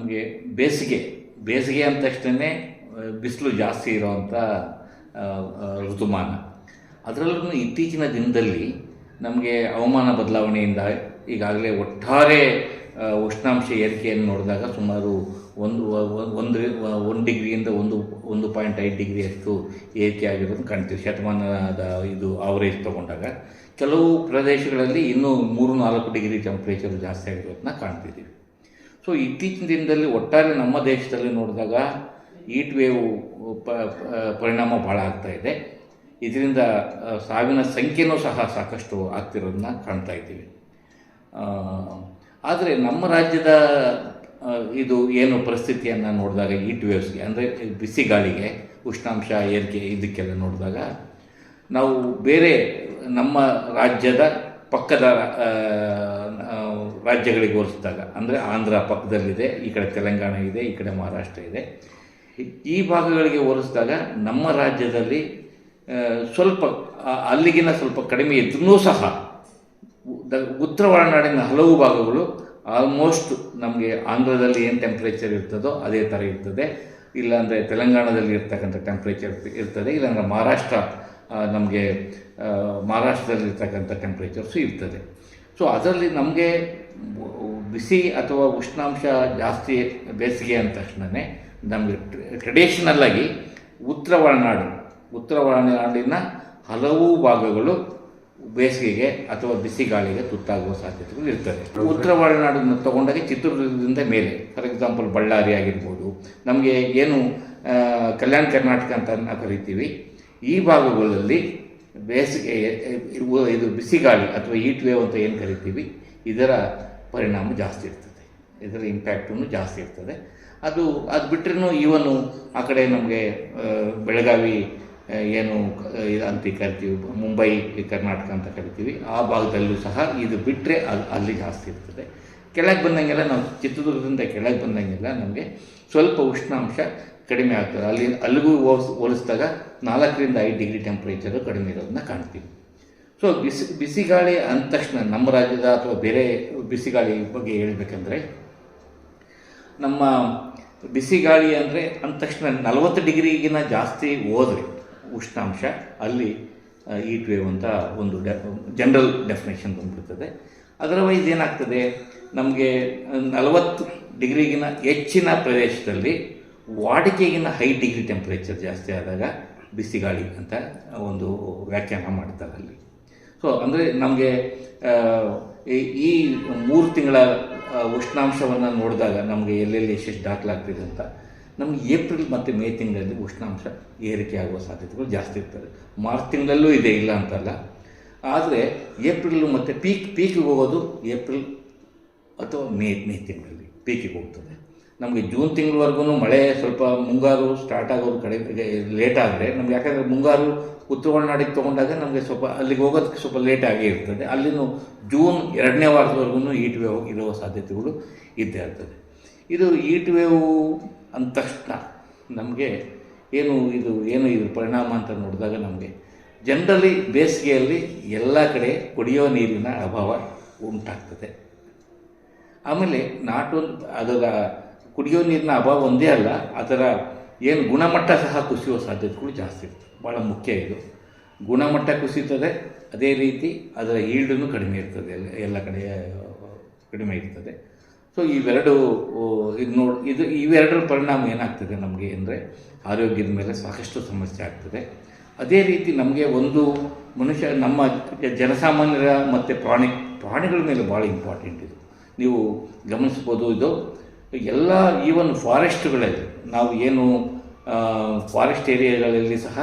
ನಮಗೆ ಬೇಸಿಗೆ ಬೇಸಿಗೆ ಅಂದ ತಕ್ಷಣ ಬಿಸಿಲು ಜಾಸ್ತಿ ಇರೋವಂಥ ಋತುಮಾನ. ಅದರಲ್ಲೂ ಇತ್ತೀಚಿನ ದಿನದಲ್ಲಿ ನಮಗೆ ಹವಾಮಾನ ಬದಲಾವಣೆಯಿಂದ ಈಗಾಗಲೇ ಒಟ್ಟಾರೆ ಉಷ್ಣಾಂಶ ಏರಿಕೆಯನ್ನು ನೋಡಿದಾಗ ಸುಮಾರು ಒಂದು ಒಂದು ಒಂದು ಡಿಗ್ರಿಯಿಂದ ಒಂದು ಒಂದು ಪಾಯಿಂಟ್ ಐದು ಡಿಗ್ರಿಯಷ್ಟು ಏರಿಕೆ ಆಗಿರೋದನ್ನು ಕಾಣ್ತೀವಿ. ಶತಮಾನದ ಇದು ಆವರೇಜ್ ತಗೊಂಡಾಗ. ಕೆಲವು ಪ್ರದೇಶಗಳಲ್ಲಿ ಇನ್ನೂ ಮೂರು ನಾಲ್ಕು ಡಿಗ್ರಿ ಟೆಂಪ್ರೇಚರ್ ಜಾಸ್ತಿ ಆಗಿರೋದನ್ನ ಕಾಣ್ತಿದ್ದೀವಿ. ಸೊ ಇತ್ತೀಚಿನ ದಿನದಲ್ಲಿ ಒಟ್ಟಾರೆ ನಮ್ಮ ದೇಶದಲ್ಲಿ ನೋಡಿದಾಗ ಈಟ್ ವೇವ್ ಪರಿಣಾಮ ಭಾಳ ಆಗ್ತಾ ಇದೆ. ಇದರಿಂದ ಸಾವಿನ ಸಂಖ್ಯೆನೂ ಸಹ ಸಾಕಷ್ಟು ಆಗ್ತಿರೋದನ್ನ ಕಾಣ್ತಾ ಇದ್ದೀವಿ. ಆದರೆ ನಮ್ಮ ರಾಜ್ಯದ ಇದು ಏನು ಪರಿಸ್ಥಿತಿಯನ್ನು ನೋಡಿದಾಗ ಈಟ್ ವೇವ್ಸ್ಗೆ ಅಂದರೆ ಬಿಸಿ ಗಾಳಿಗೆ, ಉಷ್ಣಾಂಶ, ಏರಿಕೆ ಇದಕ್ಕೆಲ್ಲ ನೋಡಿದಾಗ ನಾವು ಬೇರೆ ನಮ್ಮ ರಾಜ್ಯದ ಪಕ್ಕದ ರಾಜ್ಯಗಳಿಗೆ ಹೋಲಿಸಿದಾಗ, ಅಂದರೆ ಆಂಧ್ರ ಪಕ್ಕದಲ್ಲಿದೆ, ಈ ಕಡೆ ತೆಲಂಗಾಣ ಇದೆ, ಈ ಕಡೆ ಮಹಾರಾಷ್ಟ್ರ ಇದೆ. ಈ ಭಾಗಗಳಿಗೆ ಹೋಲಿಸಿದಾಗ ನಮ್ಮ ರಾಜ್ಯದಲ್ಲಿ ಸ್ವಲ್ಪ ಅಲ್ಲಿಗಿನ ಸ್ವಲ್ಪ ಕಡಿಮೆ ಇದ್ರೂ ಸಹ ಉತ್ತರ ಒಳನಾಡಿನ ಹಲವು ಭಾಗಗಳು ಆಲ್ಮೋಸ್ಟ್ ನಮಗೆ ಆಂಧ್ರದಲ್ಲಿ ಏನು ಟೆಂಪ್ರೇಚರ್ ಇರ್ತದೋ ಅದೇ ಥರ ಇರ್ತದೆ. ಇಲ್ಲಾಂದರೆ ತೆಲಂಗಾಣದಲ್ಲಿ ಇರ್ತಕ್ಕಂಥ ಟೆಂಪ್ರೇಚರ್ ಇರ್ತದೆ, ಇಲ್ಲಾಂದರೆ ಮಹಾರಾಷ್ಟ್ರ ನಮಗೆ ಮಹಾರಾಷ್ಟ್ರದಲ್ಲಿ ಇರ್ತಕ್ಕಂಥ ಟೆಂಪ್ರೇಚರ್ಸು ಇರ್ತದೆ. ಸೊ ಅದರಲ್ಲಿ ನಮಗೆ ಬಿಸಿ ಅಥವಾ ಉಷ್ಣಾಂಶ ಜಾಸ್ತಿ ಬೇಸಿಗೆ ಅಂದ ತಕ್ಷಣವೇ ನಮಗೆ ಟ್ರೆಡಿಷನಲ್ ಆಗಿ ಉತ್ತರ ಒಳನಾಡು, ಉತ್ತರ ಒಳನಾಡಿನ ಹಲವು ಭಾಗಗಳು ಬೇಸಿಗೆಗೆ ಅಥವಾ ಬಿಸಿ ಗಾಳಿಗೆ ತುತ್ತಾಗುವ ಸಾಧ್ಯತೆಗಳು ಇರ್ತದೆ. ಉತ್ತರ ಒಳನಾಡನ್ನು ತಗೊಂಡಾಗ ಚಿತ್ರದುರ್ಗದಿಂದ ಮೇಲೆ ಫಾರ್ ಎಕ್ಸಾಂಪಲ್ ಬಳ್ಳಾರಿ ಆಗಿರ್ಬೋದು, ನಮಗೆ ಏನು ಕಲ್ಯಾಣ ಕರ್ನಾಟಕ ಅಂತ ನಾವು ಕರಿತೀವಿ, ಈ ಭಾಗಗಳಲ್ಲಿ ಬೇಸಿಗೆ ಇರುವ ಇದು ಬಿಸಿಗಾಳಿ ಅಥವಾ ಹೀಟ್ ವೇವ್ ಅಂತ ಏನು ಕರಿತೀವಿ, ಇದರ ಪರಿಣಾಮ ಜಾಸ್ತಿ ಇರ್ತದೆ. ಇದರ ಇಂಪ್ಯಾಕ್ಟೂ ಜಾಸ್ತಿ ಇರ್ತದೆ. ಅದು ಅದು ಬಿಟ್ಟರೂ ಇವನು ಆ ಕಡೆ ನಮಗೆ ಬೆಳಗಾವಿ ಏನು ಅಂತ ಕರಿತೀವಿ, ಮುಂಬೈ ಕರ್ನಾಟಕ ಅಂತ ಕರಿತೀವಿ, ಆ ಭಾಗದಲ್ಲೂ ಸಹ ಇದು ಬಿಟ್ಟರೆ ಅಲ್ಲಿ ಜಾಸ್ತಿ ಇರ್ತದೆ. ಕೆಳಗೆ ಬಂದಂಗೆಲ್ಲ ನಾವು ಚಿತ್ರದುರ್ಗದಿಂದ ಕೆಳಗೆ ಬಂದಂಗೆಲ್ಲ ನಮಗೆ ಸ್ವಲ್ಪ ಉಷ್ಣಾಂಶ ಕಡಿಮೆ ಆಗ್ತದೆ. ಅಲ್ಲಿ ಅಲ್ಲಿಗೂ ಹೋಲಿಸ್ ಹೋಲಿಸಿದಾಗ ನಾಲ್ಕರಿಂದ ಐದು ಡಿಗ್ರಿ ಟೆಂಪ್ರೇಚರು ಕಡಿಮೆ ಇರೋದನ್ನ ಕಾಣ್ತೀವಿ. ಸೊ ಬಿಸಿ ಬಿಸಿಗಾಳಿ ಅಂದ ತಕ್ಷಣ ನಮ್ಮ ರಾಜ್ಯದ ಅಥವಾ ಬೇರೆ ಬಿಸಿ ಗಾಳಿ ಬಗ್ಗೆ ಹೇಳಬೇಕಂದ್ರೆ ನಮ್ಮ ಬಿಸಿಗಾಳಿ ಅಂದರೆ ಅಂದ ತಕ್ಷಣ ನಲವತ್ತು ಡಿಗ್ರಿಗಿನ ಜಾಸ್ತಿ ಹೋದರೆ ಉಷ್ಣಾಂಶ ಅಲ್ಲಿ ಈಟ್ ವೇವ್ ಅಂತ ಒಂದು ಡೆ ಜನರಲ್ ಡೆಫಿನೇಷನ್ ಬಂದ್ಬಿಡ್ತದೆ. ಅದರ್ವೈಸ್ ಏನಾಗ್ತದೆ? ನಮಗೆ ನಲವತ್ತು ಡಿಗ್ರಿಗಿನ ಹೆಚ್ಚಿನ ಪ್ರದೇಶದಲ್ಲಿ ವಾಡಿಕೆಗಿನ ಹೈ ಡಿಗ್ರಿ ಟೆಂಪ್ರೇಚರ್ ಜಾಸ್ತಿ ಆದಾಗ ಬಿಸಿಗಾಳಿ ಅಂತ ಒಂದು ವ್ಯಾಖ್ಯಾನ ಮಾಡ್ತಾರೆ ಅಲ್ಲಿ. ಸೊ ಅಂದರೆ ನಮಗೆ ಈ ಮೂರು ತಿಂಗಳ ಉಷ್ಣಾಂಶವನ್ನು ನೋಡಿದಾಗ ನಮಗೆ ಎಲ್ಲೆಲ್ಲಿ ಎಷ್ಟೆಷ್ಟು ದಾಖಲಾಗ್ತಿದೆ ಅಂತ, ನಮಗೆ ಏಪ್ರಿಲ್ ಮತ್ತು ಮೇ ತಿಂಗಳಲ್ಲಿ ಉಷ್ಣಾಂಶ ಏರಿಕೆ ಆಗುವ ಸಾಧ್ಯತೆಗಳು ಜಾಸ್ತಿ ಇರ್ತದೆ. ಮಾರ್ಚ್ ತಿಂಗಳಲ್ಲೂ ಇದೆ ಇಲ್ಲ ಅಂತಲ್ಲ. ಆದರೆ ಏಪ್ರಿಲ್ ಮತ್ತು ಪೀಕ್, ಪೀಕಿಗೆ ಹೋಗೋದು ಏಪ್ರಿಲ್ ಅಥವಾ ಮೇ ಮೇ ತಿಂಗಳಲ್ಲಿ ಪೀಕಿಗೆ ಹೋಗ್ತದೆ. ನಮಗೆ ಜೂನ್ ತಿಂಗಳವರೆಗೂ ಮಳೆ ಸ್ವಲ್ಪ ಮುಂಗಾರು ಸ್ಟಾರ್ಟ್ ಆಗೋದು ಕಡೆ ಲೇಟ್ ಆದರೆ ನಮ್ಗೆ ಯಾಕಂದರೆ ಮುಂಗಾರು ಉತ್ತರ ಒಳನಾಡಿಗೆ ತೊಗೊಂಡಾಗ ನಮಗೆ ಸ್ವಲ್ಪ ಅಲ್ಲಿಗೆ ಹೋಗೋದಕ್ಕೆ ಸ್ವಲ್ಪ ಲೇಟ್ ಆಗೇ ಇರ್ತದೆ. ಅಲ್ಲಿನೂ ಜೂನ್ ಎರಡನೇ ವಾರದವರೆಗೂ ಈಟ್ ವೇವ್ ಇರುವ ಸಾಧ್ಯತೆಗಳು ಇದ್ದೇ ಇರ್ತದೆ. ಇದು ಈಟ್ ವೇವ್ ಅಂದ ತಕ್ಷಣ ನಮಗೆ ಏನು ಇದು, ಏನು ಇದ್ರ ಪರಿಣಾಮ ಅಂತ ನೋಡಿದಾಗ ನಮಗೆ ಜನರಲಿ ಬೇಸಿಗೆಯಲ್ಲಿ ಎಲ್ಲ ಕಡೆ ಕುಡಿಯೋ ನೀರಿನ ಅಭಾವ ಉಂಟಾಗ್ತದೆ. ಆಮೇಲೆ ನಾಟ್ ಒಂದು ಅದರ ಕುಡಿಯೋ ನೀರಿನ ಅಭಾವ ಒಂದೇ ಅಲ್ಲ, ಅದರ ಏನು ಗುಣಮಟ್ಟ ಸಹ ಕುಸಿಯುವ ಸಾಧ್ಯತೆಗಳು ಜಾಸ್ತಿ ಇರ್ತದೆ. ಭಾಳ ಮುಖ್ಯ ಇದು. ಗುಣಮಟ್ಟ ಕುಸಿತದೆ, ಅದೇ ರೀತಿ ಅದರ ಈಲ್ಡೂ ಕಡಿಮೆ ಇರ್ತದೆ, ಎಲ್ಲ ಕಡೆ ಕಡಿಮೆ ಇರ್ತದೆ. ಸೊ ಇವೆರಡು ಇದು ನೋಡಿ, ಇದು ಇವೆರಡರ ಪರಿಣಾಮ ಏನಾಗ್ತದೆ ನಮಗೆ ಅಂದರೆ ಆರೋಗ್ಯದ ಮೇಲೆ ಸಾಕಷ್ಟು ಸಮಸ್ಯೆ ಆಗ್ತದೆ. ಅದೇ ರೀತಿ ನಮಗೆ ಒಂದು ಮನುಷ್ಯ, ನಮ್ಮ ಜನಸಾಮಾನ್ಯರ ಮತ್ತು ಪ್ರಾಣಿ, ಪ್ರಾಣಿಗಳ ಮೇಲೆ ಭಾಳ ಇಂಪಾರ್ಟೆಂಟ್ ಇದು. ನೀವು ಗಮನಿಸ್ಬೋದು ಇದು. ಎಲ್ಲ ಈವನ್ ಫಾರೆಸ್ಟ್ಗಳಲ್ಲಿ, ನಾವು ಏನು ಫಾರೆಸ್ಟ್ ಏರಿಯಾಗಳಲ್ಲಿ ಸಹ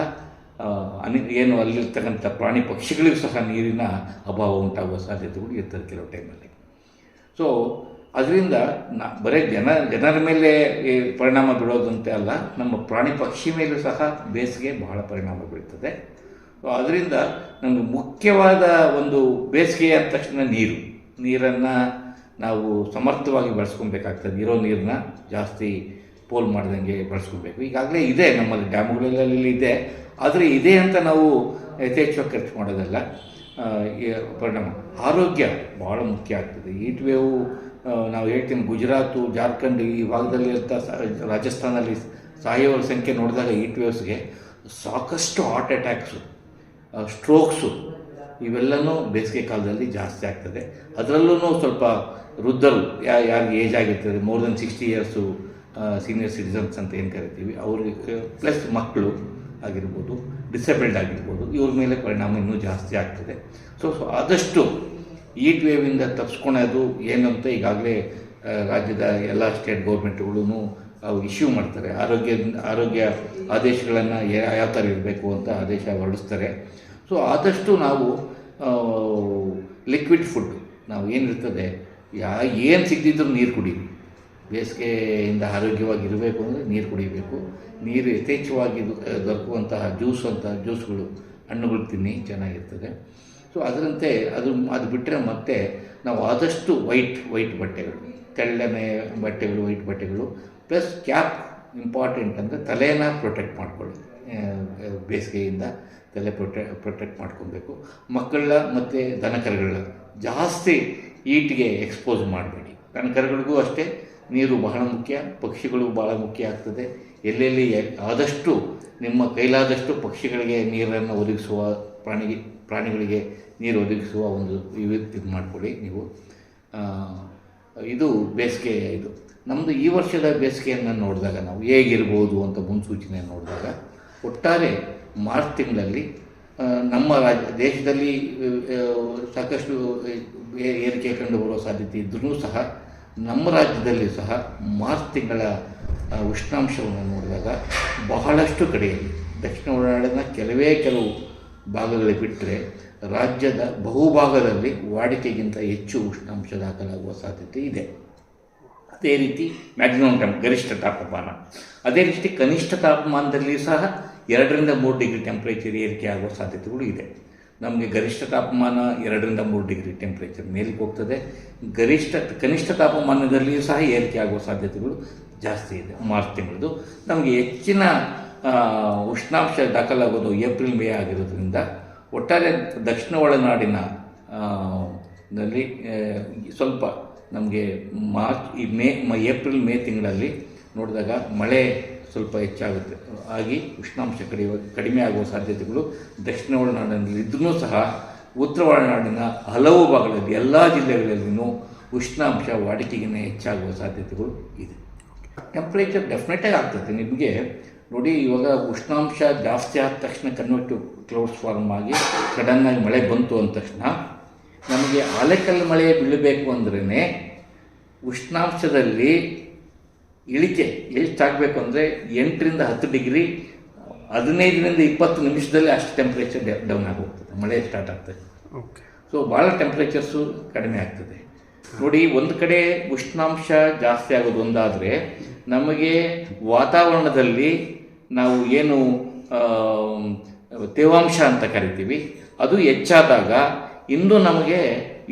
ಅನಿ, ಏನು ಅಲ್ಲಿರ್ತಕ್ಕಂಥ ಪ್ರಾಣಿ ಪಕ್ಷಿಗಳಿಗೂ ಸಹ ನೀರಿನ ಅಭಾವ ಉಂಟಾಗುವ ಸಾಧ್ಯತೆಗಳು ಇರ್ತದೆ ಕೆಲವು ಟೈಮಲ್ಲಿ ಸೊ ಅದರಿಂದ ನ, ಬರೀ ಜನ, ಜನರ ಮೇಲೆ ಈ ಪರಿಣಾಮ ಬೀಳೋದಂತೆ ಅಲ್ಲ, ನಮ್ಮ ಪ್ರಾಣಿ ಪಕ್ಷಿ ಮೇಲೂ ಸಹ ಬೇಸಿಗೆ ಬಹಳ ಪರಿಣಾಮ ಬೀಳ್ತದೆ. ಅದರಿಂದ ನಮಗೆ ಮುಖ್ಯವಾದ ಒಂದು ಬೇಸಿಗೆ ಅಂದ ತಕ್ಷಣ ನೀರು. ನೀರನ್ನು ನಾವು ಸಮರ್ಥವಾಗಿ ಬಳಸ್ಕೊಬೇಕಾಗ್ತದೆ. ಇರೋ ನೀರನ್ನ ಜಾಸ್ತಿ ಪೋಲ್ ಮಾಡ್ದಂಗೆ ಬಳಸ್ಕೊಬೇಕು. ಈಗಾಗಲೇ ಇದೆ, ನಮ್ಮಲ್ಲಿ ಡ್ಯಾಮ್ಗಳಲ್ಲಿ ಇದೆ. ಆದರೆ ಇದೆ ಅಂತ ನಾವು ಯಥೇಚ್ಛವಾಗಿ ಖರ್ಚು ಮಾಡೋದಲ್ಲ. ಪರಿಣಾಮ. ಆರೋಗ್ಯ ಭಾಳ ಮುಖ್ಯ ಆಗ್ತದೆ. ಈಟ್ ವೇವು ನಾವು ಹೇಳ್ತೀನಿ, ಗುಜರಾತು, ಜಾರ್ಖಂಡ್ ಈ ಭಾಗದಲ್ಲಿ ಇರ್ತ ರಾಜಸ್ಥಾನಲ್ಲಿ ಸಾಯುವವರ ಸಂಖ್ಯೆ ನೋಡಿದಾಗ ಈಟ್ ವೇವ್ಸ್ಗೆ ಸಾಕಷ್ಟು ಹಾರ್ಟ್ ಅಟ್ಯಾಕ್ಸು ಸ್ಟ್ರೋಕ್ಸು ಇವೆಲ್ಲನೂ ಬೇಸಿಗೆ ಕಾಲದಲ್ಲಿ ಜಾಸ್ತಿ ಆಗ್ತದೆ. ಅದರಲ್ಲೂ ಸ್ವಲ್ಪ ವೃದ್ಧರು ಯಾ, ಯಾರಿಗೆ ಏಜ್ ಆಗಿರ್ತದೆ more than sixty years senior citizens ಅಂತ ಏನು ಕರಿತೀವಿ, ಅವ್ರಿಗೆ ಪ್ಲಸ್ ಮಕ್ಕಳು ಆಗಿರ್ಬೋದು ಡಿಸೇಬಲ್ಡ್ ಆಗಿರ್ಬೋದು, ಇವ್ರ ಮೇಲೆ ಪರಿಣಾಮ ಇನ್ನೂ ಜಾಸ್ತಿ ಆಗ್ತದೆ. ಸೊ ಸೊ ಆದಷ್ಟು ಈಟ್ ವೇವಿಂದ ತಪ್ಪಿಸ್ಕೊಳೋದು ಏನಂತ ಈಗಾಗಲೇ ರಾಜ್ಯದ ಎಲ್ಲ ಸ್ಟೇಟ್ ಗೌರ್ಮೆಂಟ್ಗಳೂ ಅವು ಇಶ್ಯೂ ಮಾಡ್ತಾರೆ. ಆರೋಗ್ಯ ಆರೋಗ್ಯ ಆದೇಶಗಳನ್ನು ಯಾವ ಥರ ಇರಬೇಕು ಅಂತ ಆದೇಶ ಹೊರಡಿಸ್ತಾರೆ. ಸೊ ಆದಷ್ಟು ನಾವು ಲಿಕ್ವಿಡ್ ಫುಡ್ ನಾವು ಏನಿರ್ತದೆ, ಯಾ, ಏನು ಸಿಗದಿದ್ರೂ ನೀರು ಕುಡೀರಿ. ಬೇಸಿಗೆಯಿಂದ ಆರೋಗ್ಯವಾಗಿರಬೇಕು ಅಂದರೆ ನೀರು ಕುಡಿಬೇಕು. ನೀರು ಯಥೇಚ್ಛವಾಗಿ ದೊರಕುವಂತಹ ಜ್ಯೂಸ್ ಅಂತ ಜ್ಯೂಸ್ಗಳು ಹಣ್ಣುಗಳು ತಿನ್ನಿ, ಚೆನ್ನಾಗಿರ್ತದೆ. ಸೊ ಅದರಂತೆ ಅದು ಅದು ಬಿಟ್ಟರೆ ಮತ್ತೆ ನಾವು ಆದಷ್ಟು ವೈಟ್ ವೈಟ್ ಬಟ್ಟೆಗಳು ತೆಳ್ಳನೆ ಬಟ್ಟೆಗಳು ವೈಟ್ ಬಟ್ಟೆಗಳು ಪ್ಲಸ್ ಕ್ಯಾಪ್ ಇಂಪಾರ್ಟೆಂಟ್ ಅಂದರೆ ತಲೆನ ಪ್ರೊಟೆಕ್ಟ್ ಮಾಡ್ಕೊಳ್ಳಿ ಆ, ಬೇಸಿಗೆಯಿಂದ ತಲೆ ಪ್ರೊಟೆ ಪ್ರೊಟೆಕ್ಟ್ ಮಾಡ್ಕೊಬೇಕು. ಮಕ್ಕಳ ಮತ್ತು ದನಕರುಗಳ ಜಾಸ್ತಿ ಈಟಿಗೆ ಎಕ್ಸ್ಪೋಸ್ ಮಾಡಬೇಡಿ. ದನಕರುಗಳಿಗೂ ಅಷ್ಟೇ ನೀರು ಬಹಳ ಮುಖ್ಯ ಪಕ್ಷಿಗಳು ಬಹಳ ಮುಖ್ಯ ಆಗ್ತದೆ. ಎಲ್ಲೆಲ್ಲಿ ಆದಷ್ಟು ನಿಮ್ಮ ಕೈಲಾದಷ್ಟು ಪಕ್ಷಿಗಳಿಗೆ ನೀರನ್ನು ಒದಗಿಸುವ ಪ್ರಾಣಿ ಪ್ರಾಣಿಗಳಿಗೆ ನೀರು ಒದಗಿಸುವ ಒಂದು ಇದು ಮಾಡಿಕೊಳ್ಳಿ ನೀವು. ಇದು ಬೇಸಿಗೆ ಇದು. ನಮ್ಮದು ಈ ವರ್ಷದ ಬೇಸಿಗೆಯನ್ನು ನೋಡಿದಾಗ ನಾವು ಹೇಗಿರ್ಬೋದು ಅಂತ ಮುನ್ಸೂಚನೆ ನೋಡಿದಾಗ ಒಟ್ಟಾರೆ ಮಾರ್ಚ್ ತಿಂಗಳಲ್ಲಿ ನಮ್ಮ ರಾಜ್ಯ ದೇಶದಲ್ಲಿ ಸಾಕಷ್ಟು ಏರಿಕೆ ಕಂಡುಬರುವ ಸಾಧ್ಯತೆ ಇದ್ದರೂ ಸಹ ನಮ್ಮ ರಾಜ್ಯದಲ್ಲಿ ಸಹ ಮಾರ್ಚ್ ತಿಂಗಳ ಉಷ್ಣಾಂಶವನ್ನು ನೋಡಿದಾಗ ಬಹಳಷ್ಟು ಕಡೆಯಲ್ಲಿ ದಕ್ಷಿಣ ಒಳನಾಡಿನ ಕೆಲವೇ ಕೆಲವು ಭಾಗಗಳಿಗೆ ಬಿಟ್ಟರೆ ರಾಜ್ಯದ ಬಹುಭಾಗದಲ್ಲಿ ವಾಡಿಕೆಗಿಂತ ಹೆಚ್ಚು ಉಷ್ಣಾಂಶ ದಾಖಲಾಗುವ ಸಾಧ್ಯತೆ ಇದೆ. ಅದೇ ರೀತಿ ಮ್ಯಾಕ್ಸಿಮಮ್ ಟೆಂಪ್ ಗರಿಷ್ಠ ತಾಪಮಾನ. ಅದೇ ರೀತಿ ಕನಿಷ್ಠ ತಾಪಮಾನದಲ್ಲಿ ಸಹ ಎರಡರಿಂದ ಮೂರು ಡಿಗ್ರಿ ಟೆಂಪ್ರೇಚರ್ ಏರಿಕೆ ಆಗುವ ಸಾಧ್ಯತೆಗಳು ಇದೆ. ನಮಗೆ ಗರಿಷ್ಠ ತಾಪಮಾನ ಎರಡರಿಂದ ಮೂರು ಡಿಗ್ರಿ ಟೆಂಪ್ರೇಚರ್ ಮೇಲಕ್ಕೆ ಹೋಗ್ತದೆ. ಗರಿಷ್ಠ, ಕನಿಷ್ಠ ತಾಪಮಾನದಲ್ಲಿಯೂ ಸಹ ಏರಿಕೆ ಆಗುವ ಸಾಧ್ಯತೆಗಳು ಜಾಸ್ತಿ ಇದೆ. ಮಾರ್ಚ್ ತಿಂಗಳದು. ನಮಗೆ ಹೆಚ್ಚಿನ ಉಷ್ಣಾಂಶ ದಾಖಲಾಗೋದು ಏಪ್ರಿಲ್ ಮೇ ಆಗಿರೋದ್ರಿಂದ ಒಟ್ಟಾರೆ ದಕ್ಷಿಣ ಒಳನಾಡಿನ ನಲ್ಲಿ ಸ್ವಲ್ಪ ನಮಗೆ ಮಾರ್ಚ್, ಈ ಮೇ ಏಪ್ರಿಲ್ ಮೇ ತಿಂಗಳಲ್ಲಿ ನೋಡಿದಾಗ ಮಳೆ ಸ್ವಲ್ಪ ಹೆಚ್ಚಾಗುತ್ತೆ. ಆಗಿ ಉಷ್ಣಾಂಶ ಕಡಿಮೆ ಕಡಿಮೆ ಆಗುವ ಸಾಧ್ಯತೆಗಳು ದಕ್ಷಿಣ ಒಳನಾಡಿನಲ್ಲಿ ಇದ್ರೂ ಸಹ ಉತ್ತರ ಒಳನಾಡಿನ ಹಲವು ಭಾಗಗಳಲ್ಲಿ, ಎಲ್ಲ ಜಿಲ್ಲೆಗಳಲ್ಲಿಯೂ ಉಷ್ಣಾಂಶ ವಾಡಿಕೆಗಿನ ಹೆಚ್ಚಾಗುವ ಸಾಧ್ಯತೆಗಳು ಇದೆ. ಟೆಂಪ್ರೇಚರ್ ಡೆಫಿನೆಟಾಗಿ ಆಗ್ತದೆ. ನಿಮಗೆ ನೋಡಿ ಇವಾಗ ಉಷ್ಣಾಂಶ ಜಾಸ್ತಿ ಆದ ತಕ್ಷಣ ಕನ್ವರ್ಟ್ ಕ್ಲೌಡ್ಸ್ ಫಾರ್ಮ್ ಆಗಿ ಸಡನ್ನಾಗಿ ಮಳೆ ಬಂತು ಅಂದ ತಕ್ಷಣ ನಮಗೆ ಆಲೆಕಲ್ಲು ಮಳೆ ಬೀಳಬೇಕು ಅಂದ್ರೇ ಉಷ್ಣಾಂಶದಲ್ಲಿ ಇಳಿಕೆ ಎಷ್ಟಾಗಬೇಕು ಅಂದರೆ ಎಂಟರಿಂದ ಹತ್ತು ಡಿಗ್ರಿ ಹದಿನೈದರಿಂದ ಇಪ್ಪತ್ತು ನಿಮಿಷದಲ್ಲಿ ಅಷ್ಟು ಟೆಂಪ್ರೇಚರ್ ಡೌನ್ ಆಗೋಗ್ತದೆ ಮಳೆ ಸ್ಟಾರ್ಟ್ ಆಗ್ತದೆ. ಓಕೆ ಸೊ ಭಾಳ ಟೆಂಪ್ರೇಚರ್ಸು ಕಡಿಮೆ ಆಗ್ತದೆ. ನೋಡಿ ಒಂದು ಕಡೆ ಉಷ್ಣಾಂಶ ಜಾಸ್ತಿ ಆಗೋದು ಒಂದಾದರೆ ನಮಗೆ ವಾತಾವರಣದಲ್ಲಿ ನಾವು ಏನು ತೇವಾಂಶ ಅಂತ ಕರಿತೀವಿ, ಅದು ಹೆಚ್ಚಾದಾಗ ಇನ್ನೂ ನಮಗೆ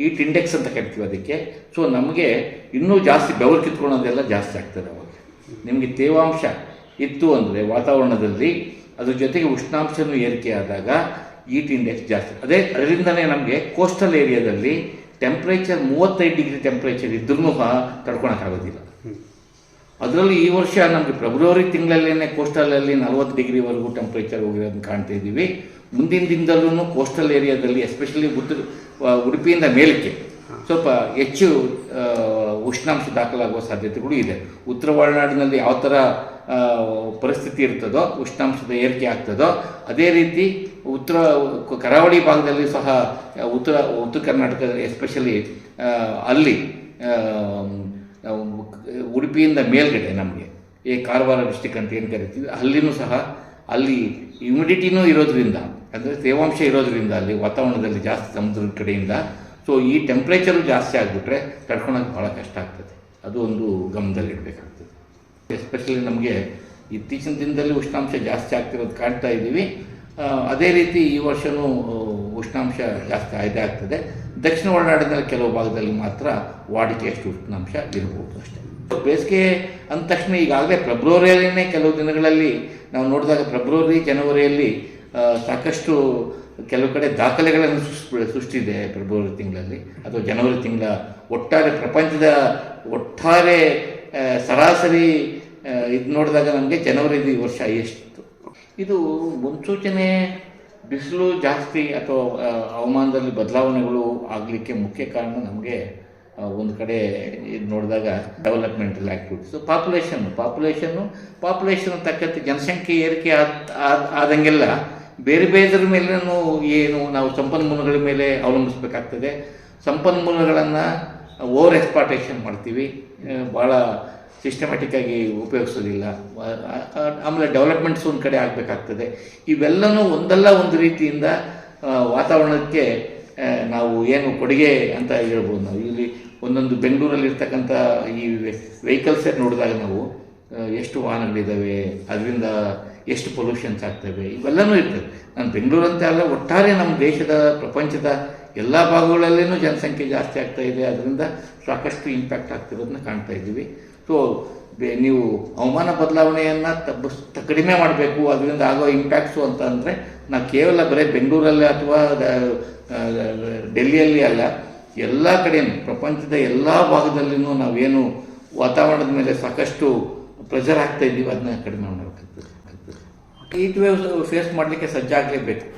ಈಟ್ ಇಂಡೆಕ್ಸ್ ಅಂತ ಕರಿತೀವಿ ಅದಕ್ಕೆ. ಸೊ ನಮಗೆ ಇನ್ನೂ ಜಾಸ್ತಿ ಬೆವರು ಕಿತ್ಕೊಳ್ಳೋದೆಲ್ಲ ಜಾಸ್ತಿ ಆಗ್ತದೆ ಅವಾಗ. ನಿಮಗೆ ತೇವಾಂಶ ಇತ್ತು ಅಂದರೆ ವಾತಾವರಣದಲ್ಲಿ ಅದ್ರ ಜೊತೆಗೆ ಉಷ್ಣಾಂಶನೂ ಏರಿಕೆ ಆದಾಗ ಈಟ್ ಇಂಡೆಕ್ಸ್ ಜಾಸ್ತಿ. ಅದೇ ಅದರಿಂದನೇ ನಮಗೆ ಕೋಸ್ಟಲ್ ಏರಿಯಾದಲ್ಲಿ ಟೆಂಪ್ರೇಚರ್ ಮೂವತ್ತೈದು ಡಿಗ್ರಿ ಟೆಂಪ್ರೇಚರ್ ಇದ್ರೂ ಸಹ ತಡ್ಕೊಳಕ್ಕಾಗೋದಿಲ್ಲ. ಅದರಲ್ಲೂ ಈ ವರ್ಷ ನಮಗೆ ಫೆಬ್ರವರಿ ತಿಂಗಳಲ್ಲೇ ಕೋಸ್ಟಲಲ್ಲಿ ನಲವತ್ತು ಡಿಗ್ರಿವರೆಗೂ ಟೆಂಪ್ರೇಚರ್ ಹೋಗಿರೋದನ್ನ ಕಾಣ್ತಾ ಇದ್ದೀವಿ. ಮುಂದಿನ ದಿನದಲ್ಲೂ ಕೋಸ್ಟಲ್ ಏರಿಯಾದಲ್ಲಿ ಎಸ್ಪೆಷಲಿ ಆ, ಉಡುಪಿಯಿಂದ ಮೇಲಕ್ಕೆ ಸ್ವಲ್ಪ ಹೆಚ್ಚು ಉಷ್ಣಾಂಶ ದಾಖಲಾಗುವ ಸಾಧ್ಯತೆಗಳು ಇದೆ. ಉತ್ತರ ಒಳನಾಡಿನಲ್ಲಿ ಯಾವ ಥರ ಪರಿಸ್ಥಿತಿ ಇರ್ತದೋ ಉಷ್ಣಾಂಶದ ಏರಿಕೆ ಆಗ್ತದೋ ಅದೇ ರೀತಿ ಉತ್ತರ ಕರಾವಳಿ ಭಾಗದಲ್ಲಿ ಸಹ ಉತ್ತರ ಉತ್ತರ ಕರ್ನಾಟಕದಲ್ಲಿ ಎಸ್ಪೆಷಲಿ ಅಲ್ಲಿ ನಾವು ಉಡುಪಿಯಿಂದ ಮೇಲ್ಗಡೆ ನಮಗೆ ಈ ಕಾರವಾರ ಡಿಸ್ಟಿಕ್ ಅಂತ ಏನು ಕರಿತೀವಿ, ಅಲ್ಲಿನೂ ಸಹ ಅಲ್ಲಿ ಹ್ಯುಮಿಡಿಟಿನೂ ಇರೋದ್ರಿಂದ, ಅಂದರೆ ತೇವಾಂಶ ಇರೋದ್ರಿಂದ ಅಲ್ಲಿ ವಾತಾವರಣದಲ್ಲಿ ಜಾಸ್ತಿ ಸಮುದ್ರದ ಕಡೆಯಿಂದ ಸೊ ಈ ಟೆಂಪ್ರೇಚರು ಜಾಸ್ತಿ ಆಗಿಬಿಟ್ರೆ ತಡ್ಕೊಳಕ್ಕೆ ಭಾಳ ಕಷ್ಟ ಆಗ್ತದೆ. ಅದು ಒಂದು ಗಮನದಲ್ಲಿಡಬೇಕಾಗ್ತದೆ. ಎಸ್ಪೆಷಲಿ ನಮಗೆ ಇತ್ತೀಚಿನ ದಿನದಲ್ಲಿ ಉಷ್ಣಾಂಶ ಜಾಸ್ತಿ ಆಗ್ತಿರೋದು ಕಾಣ್ತಾ ಇದ್ದೀವಿ. ಅದೇ ರೀತಿ ಈ ವರ್ಷವೂ ಉಷ್ಣಾಂಶ ಜಾಸ್ತಿ ಆಯ್ದೇ ಆಗ್ತದೆ. ದಕ್ಷಿಣ ಒಳನಾಡಿನಲ್ಲಿ ಕೆಲವು ಭಾಗದಲ್ಲಿ ಮಾತ್ರ ವಾಡಿಕೆಯಷ್ಟು ಉಷ್ಣಾಂಶ ಇರಬಹುದು ಅಷ್ಟೇ. ಬೇಸಿಗೆ ಅಂದ ತಕ್ಷಣ ಈಗಾಗಲೇ ಫೆಬ್ರವರಿಯಲ್ಲೇ ಕೆಲವು ದಿನಗಳಲ್ಲಿ ನಾವು ನೋಡಿದಾಗ ಫೆಬ್ರವರಿ, ಜನವರಿಯಲ್ಲಿ ಸಾಕಷ್ಟು ಕೆಲವು ಕಡೆ ದಾಖಲೆಗಳನ್ನು ಸೃಷ್ಟಿ, ಸೃಷ್ಟಿದೆ ಫೆಬ್ರವರಿ ತಿಂಗಳಲ್ಲಿ. ಅಥವಾ ಜನವರಿ ತಿಂಗಳ ಒಟ್ಟಾರೆ ಪ್ರಪಂಚದ ಒಟ್ಟಾರೆ ಸರಾಸರಿ ಇದು ನೋಡಿದಾಗ ನಮಗೆ ಜನವರಿ ಈ ವರ್ಷ ಎಷ್ಟು ಇದು ಮುನ್ಸೂಚನೆ ಬಿಸಿಲು ಜಾಸ್ತಿ ಅಥವಾ ಹವಾಮಾನದಲ್ಲಿ ಬದಲಾವಣೆಗಳು ಆಗಲಿಕ್ಕೆ ಮುಖ್ಯ ಕಾರಣ ನಮಗೆ ಒಂದು ಕಡೆ ಇದು ನೋಡಿದಾಗ developmental activities population population population ತಕ್ಕಂತೆ ಜನಸಂಖ್ಯೆ ಏರಿಕೆ ಆದ, ಆದ- ಆದಂಗೆಲ್ಲ ಬೇರೆ ಬೇರೆದ್ರ ಮೇಲೂ ಏನು ನಾವು ಸಂಪನ್ಮೂಲಗಳ ಮೇಲೆ ಅವಲಂಬಿಸಬೇಕಾಗ್ತದೆ. ಸಂಪನ್ಮೂಲಗಳನ್ನು ಓವರ್ ಎಕ್ಸ್ಪಾರ್ಟೇಷನ್ ಮಾಡ್ತೀವಿ. ಭಾಳ ಸಿಸ್ಟಮ್ಯಾಟಿಕ್ಕಾಗಿ ಉಪಯೋಗಿಸೋದಿಲ್ಲ. ಆ- ಆ- ಆಮೇಲೆ ಡೆವಲಪ್ಮೆಂಟ್ಸ್ ಒಂದು ಕಡೆ ಆಗಬೇಕಾಗ್ತದೆ. ಇವೆಲ್ಲನೂ ಒಂದಲ್ಲ ಒಂದು ರೀತಿಯಿಂದ ವಾತಾವರಣಕ್ಕೆ ನಾವು ಏನು ಕೊಡುಗೆ ಅಂತ ಹೇಳ್ಬೋದು ನಾವು. ಇಲ್ಲಿ ಒಂದೊಂದು ಬೆಂಗಳೂರಲ್ಲಿ ಇರ್ತಕ್ಕಂಥ ಈ ವೆಹಿಕಲ್ಸೇ ನೋಡಿದಾಗ ನಾವು ಎಷ್ಟು ವಾಹನಗಳಿದ್ದಾವೆ ಅದರಿಂದ ಎಷ್ಟು ಪೊಲ್ಯೂಷನ್ಸ್ ಆಗ್ತವೆ, ಇವೆಲ್ಲನೂ ಇರ್ತದೆ. ನಾನು ಬೆಂಗಳೂರಂತೆ ಅಲ್ಲ, ಒಟ್ಟಾರೆ ನಮ್ಮ ದೇಶದ, ಪ್ರಪಂಚದ ಎಲ್ಲ ಭಾಗಗಳಲ್ಲೇನೂ ಜನಸಂಖ್ಯೆ ಜಾಸ್ತಿ ಆಗ್ತಾ ಇದೆ. ಅದರಿಂದ ಸಾಕಷ್ಟು ಇಂಪ್ಯಾಕ್ಟ್ ಆಗ್ತಿರೋದನ್ನ ಕಾಣ್ತಾ ಇದ್ದೀವಿ. ಸೊ ನೀವು ಹವಾಮಾನ ಬದಲಾವಣೆಯನ್ನು ತ- ಕಡಿಮೆ ಮಾಡಬೇಕು, ಅದರಿಂದ ಆಗೋ ಇಂಪ್ಯಾಕ್ಟ್ಸು ಅಂತ ಅಂದರೆ ನಾವು ಕೇವಲ ಬರೀ ಬೆಂಗಳೂರಲ್ಲಿ ಅಥವಾ ಡೆಲ್ಲಿಯಲ್ಲಿ ಅಲ್ಲ, ಎಲ್ಲ ಕಡೆಯೂ ಪ್ರಪಂಚದ ಎಲ್ಲ ಭಾಗದಲ್ಲಿನೂ ನಾವೇನು ವಾತಾವರಣದ ಮೇಲೆ ಸಾಕಷ್ಟು ಪ್ರೆಷರ್ ಆಗ್ತಾ ಇದ್ದೀವಿ, ಅದನ್ನ ಕಡಿಮೆ ಮಾಡಬೇಕಾಗ್ತದೆ ಹೀಟ್ ವೇವ್ಸ್ ಫೇಸ್ ಮಾಡಲಿಕ್ಕೆ ಸಜ್ಜಾಗಲೇಬೇಕು.